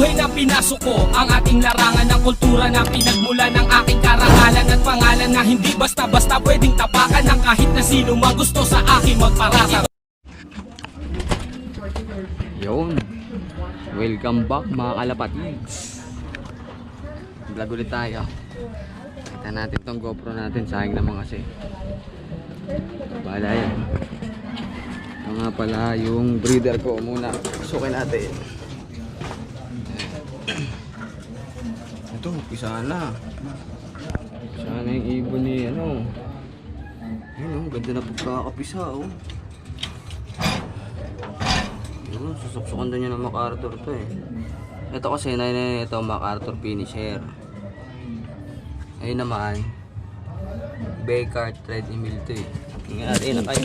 buhay na pinasok ko Ang ating larangan ng kultura na pinagmula ng aking karangalan At pangalan na hindi basta-basta pwedeng tapakan Ng kahit na sino mang gusto sa akin magparasa Yun. Welcome back mga kalapatids. Vlog ulit tayo. Kita natin tong GoPro natin. Sayang naman kasi. Bahala yan. Ito nga pala yung breeder ko muna. Sukin natin. Ito, pisa na. Pisa na yung ibon ni ano. Ayun oh, ganda na pagkakapisa oh. Ano, susuksukan din niya ng MacArthur to eh. Ito kasi na na ito MacArthur finisher. Ayun naman, Baker Thread Email to eh. Nangyari na tayo.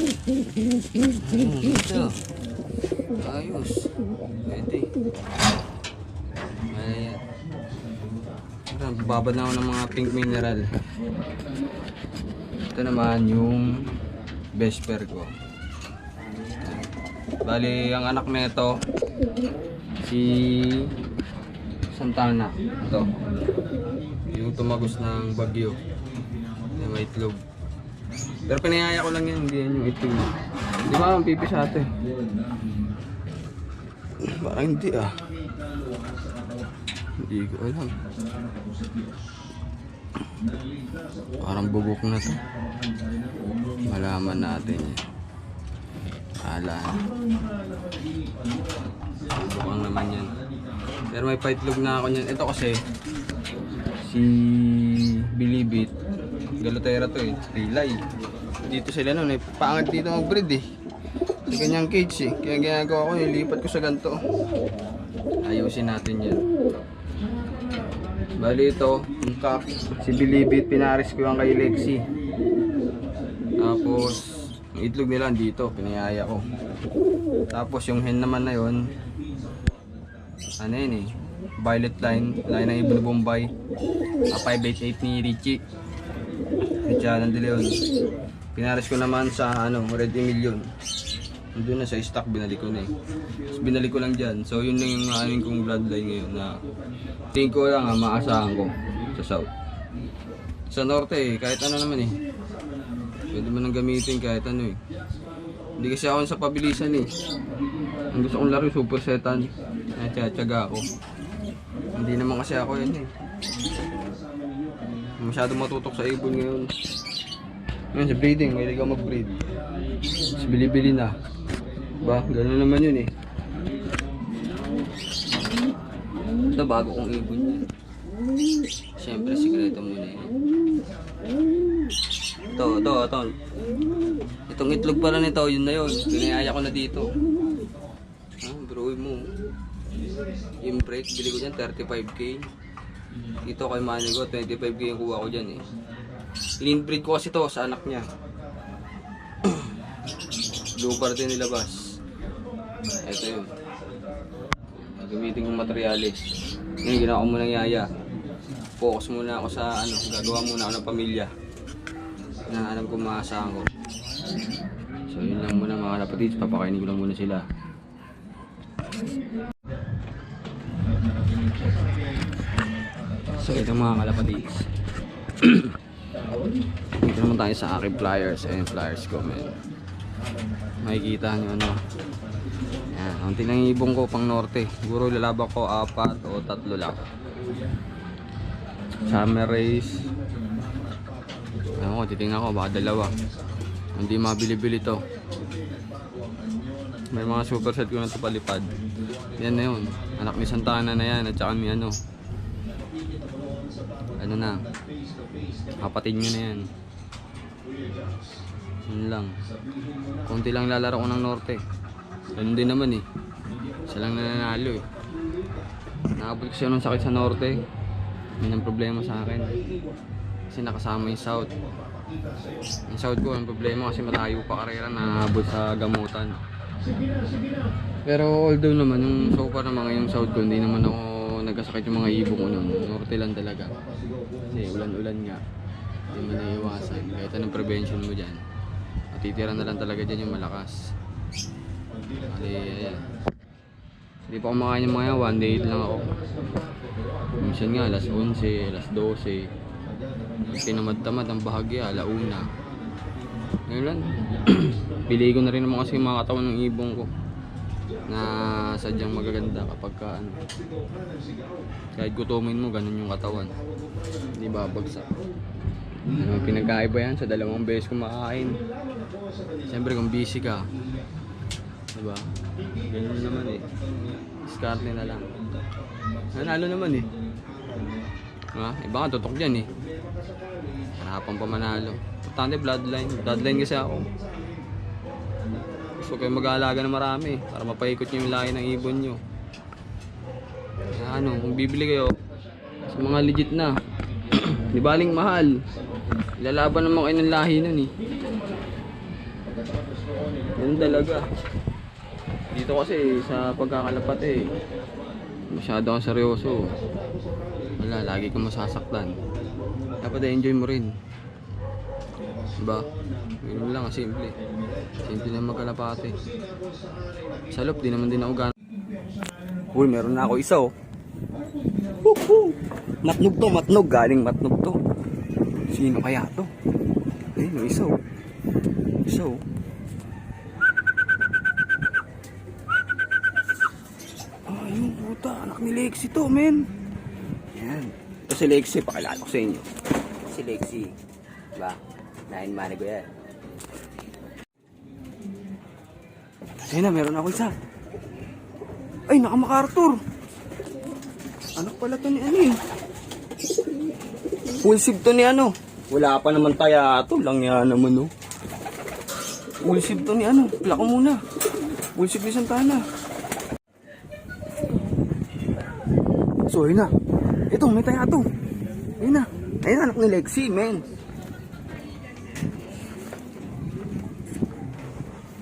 Hmm, ito. Ayos. Pwede. Ayan. Ito, babad na ako ng mga pink mineral. Ito naman yung Vesper ko. Bali, ang anak nito si Santana. Ito. Yung tumagos ng bagyo. Yung may itlog. Pero pinayaya ko lang yan, hindi yan yung itlog. Di ba ang pipi sa ate? Parang hindi ah. Hindi ko alam. Parang bubuk na to. Malaman natin yan. Ala. Bukang naman yan. Pero may paitlog na ako niyan. Ito kasi, si Bilibit, Galotera to eh, Relay. Dito sila nun eh, paangat dito mag-breed eh. Sa kanyang cage eh. Kaya ginagawa ko, nilipat ko sa ganito. Ayusin natin yan. Bali ito, yung cup, si Bilibit, pinaris ko yung kay Lexi. Tapos, yung itlog nila dito, pinayaya ko. Tapos yung hen naman na yon ano yun eh, violet line, line ng Ibon Bombay. Uh, 588 ni Richie. Richie Alan De Leon. Pinaris ko naman sa ano, Red Emilion. Doon na sa stock, binalik ko na eh. Tapos binalik ko lang dyan. So yun lang yung aming kong bloodline ngayon na tingin ko lang ha, maasahan ko sa south. Sa norte eh, kahit ano naman eh. Pwede mo nang gamitin kahit ano eh. Hindi kasi ako sa pabilisan eh. Ang gusto kong laro super setan. Natiyatyaga ako. Hindi naman kasi ako yun eh. Masyado matutok sa ibon ngayon. Ngayon sa breeding, may ka mag-breed. Tapos bili-bili na. Ba, gano'n naman yun eh. Ito bago kong ibon yun. Siyempre, sikreto muna yun. Ito, ito, ito. Itong itlog pala nito, yun na yun. Pinayaya ko na dito. Ah, bro mo. Yung break, bili ko dyan, 35k. Dito kay Manigo, 25k yung kuha ko dyan eh. Inbreed ko kasi to sa anak niya. Blue din nilabas. Ito yun. Gagamitin kong materialis. Ngayon, ginawa ko muna yaya. Focus muna ako sa ano, gagawa muna ako ng pamilya. Na alam ko maasahan ko. So yun lang muna mga kapatid, papakainin ko lang muna sila. So ito mga kalapatids. Dito naman tayo sa aking flyers. Ayan flyers ko men. Makikita nyo ano. Ang lang ko pang norte. Siguro lalabak ko apat o tatlo lang. Summer race. Ano ko, titingnan ko baka dalawa. Hindi mabili-bili to. May mga super set ko na ito palipad. Yan na yun. Anak ni Santana na yan at saka may ano. Ano na. Kapatid nyo na yan. Yun lang. Konti lang lalaro ko ng norte. Ganun din naman eh. Isa lang nananalo eh. Nakabot ko siya nung sakit sa norte. Yun ang problema sa akin. Kasi nakasama yung south. Yung south ko, ang problema kasi malayo pa karera na abot sa gamutan. Pero although naman, yung so far naman ngayong south ko, hindi naman ako nagkasakit yung mga ibong ko nun. Norte lang talaga. Kasi ulan-ulan nga. Hindi mo naiiwasan. Kahit anong prevention mo dyan. Matitira na lang talaga dyan yung malakas. Bali. Hindi pa kumakain ng mga yan, one day lang ako. Minsan nga, alas 11, alas 12. Tinamad-tamad ang bahagya, alauna. Ngayon lang, pili ko na rin naman kasi yung mga katawan ng ibong ko na sadyang magaganda kapag ka ano. Kahit gutumin mo, ganun yung katawan. Hindi babagsak. Ano pinagkaiba yan sa dalawang beses kumakain. Siyempre kung busy ka, diba? Ganun naman eh. Diskarte na lang. Nanalo naman eh. Ha? Iba nga tutok dyan eh. Harapan pa manalo. Importante bloodline. Bloodline kasi ako. Gusto kayo mag-aalaga ng marami para mapaikot nyo yung lahi ng ibon nyo. Ano, kung bibili kayo sa mga legit na, di baling mahal. Ilalaban naman kayo ng lahi nun eh. Yan talaga. Dito kasi sa pagkakalapat eh, masyado kang seryoso. Wala, lagi kang masasaktan. Dapat enjoy mo rin. Diba? Ganun lang, simple. Simple lang magkalapate. Sa loob, di naman din ako gano'n. Uy, meron na ako isa oh. Woohoo! Matnog to, matnog. Galing matnog to. Sino kaya to? Eh, may isa oh. Isa oh. Ah, yung puta. Anak ni Lexi to, men. Yan. Ito si Lexi. Pakilala ko sa inyo. Si Lexi. Diba? Nine money ko yan. Ayun na, meron ako isa. Ay, nakamakartor. Anak pala to ni ano eh. Full sip to ni ano. Wala pa naman taya to. Lang yan naman no. Full sip to ni ano. Pila ko muna. Full sip ni Santana. So, ayun na. Ito, may taya to. Ayun na. Ayun anak ni Lexi, men.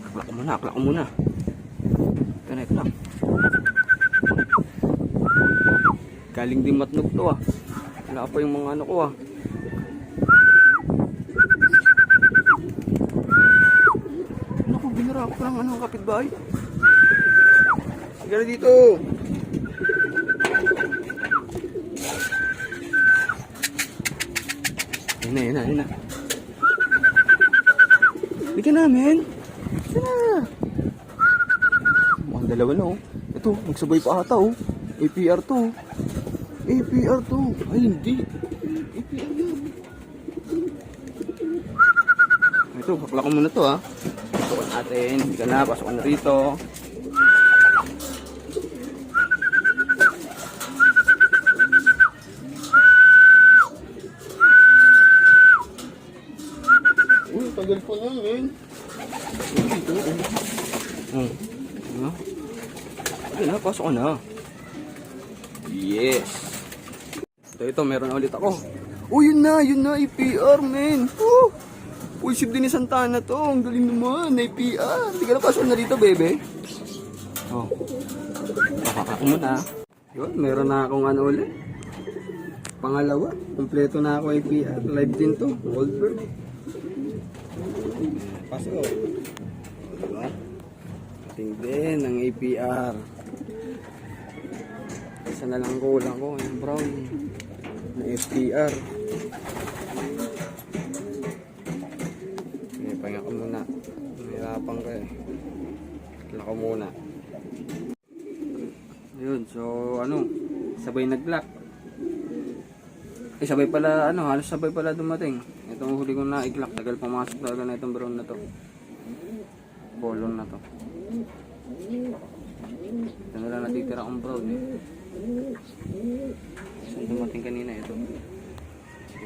Akla ko muna, akla ko muna. Ito na. Galing din matnog to ah. Wala pa yung mga ano ko ah. Naku, binara ko lang ano kapitbahay. Sige na. Ayun na, ayun na, ayun na. Bika namin. Bika na. Mukhang dalawa na oh. Ito, nagsabay pa ata oh. APR to. APR to. Ay, hindi. APR yun. Ito, bakla ko muna to ha. Pasukan natin. Hindi ka na, pasukan na rito. Tagal pa na. Dito, oh. Oh. Ano? Ayun na, pasok na. Yes. Ito, ito, meron na ulit ako. Oh, yun na, yun na, IPR, men. Woo! Uy, ship din ni Santana to. Ang galing naman, IPR. Hindi ka na pasok na dito, bebe. Oh. Pakaka muna. Yun, meron na akong ano ulit. Pangalawa, kompleto na ako IPR. Live din to, Goldberg. Pasok. Diba? Ating din ang APR. Isa na lang kulang ko, yung brown na FTR. Okay, pahinga ko muna. Nahirapan ko eh. Kailan ko muna. Ayun, so ano, sabay nag-lock. Eh, sabay pala, ano, halos sabay pala dumating. Itong huli ko na iglak, tagal pumasok talaga na itong brown na to. Bolong na to. Ito na lang natitira akong brown eh. So, dumating kanina ito.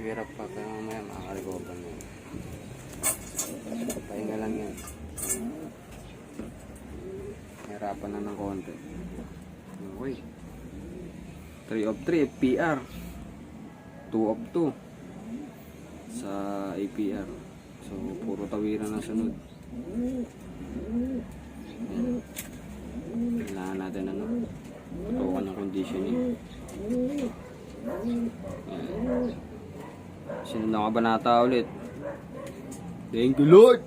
Ihirap pa, kaya mamaya makakarecover na yun. Pahinga lang yan. Hirapan na ng konti. Okay. 3 of 3, FPR. 2 of 2 sa APR. So, puro tawiran ang sunod. Ayan. Kailangan natin ano, tutukan ng conditioning. Ayan. Sinunod na kabanata ulit. Thank you Lord!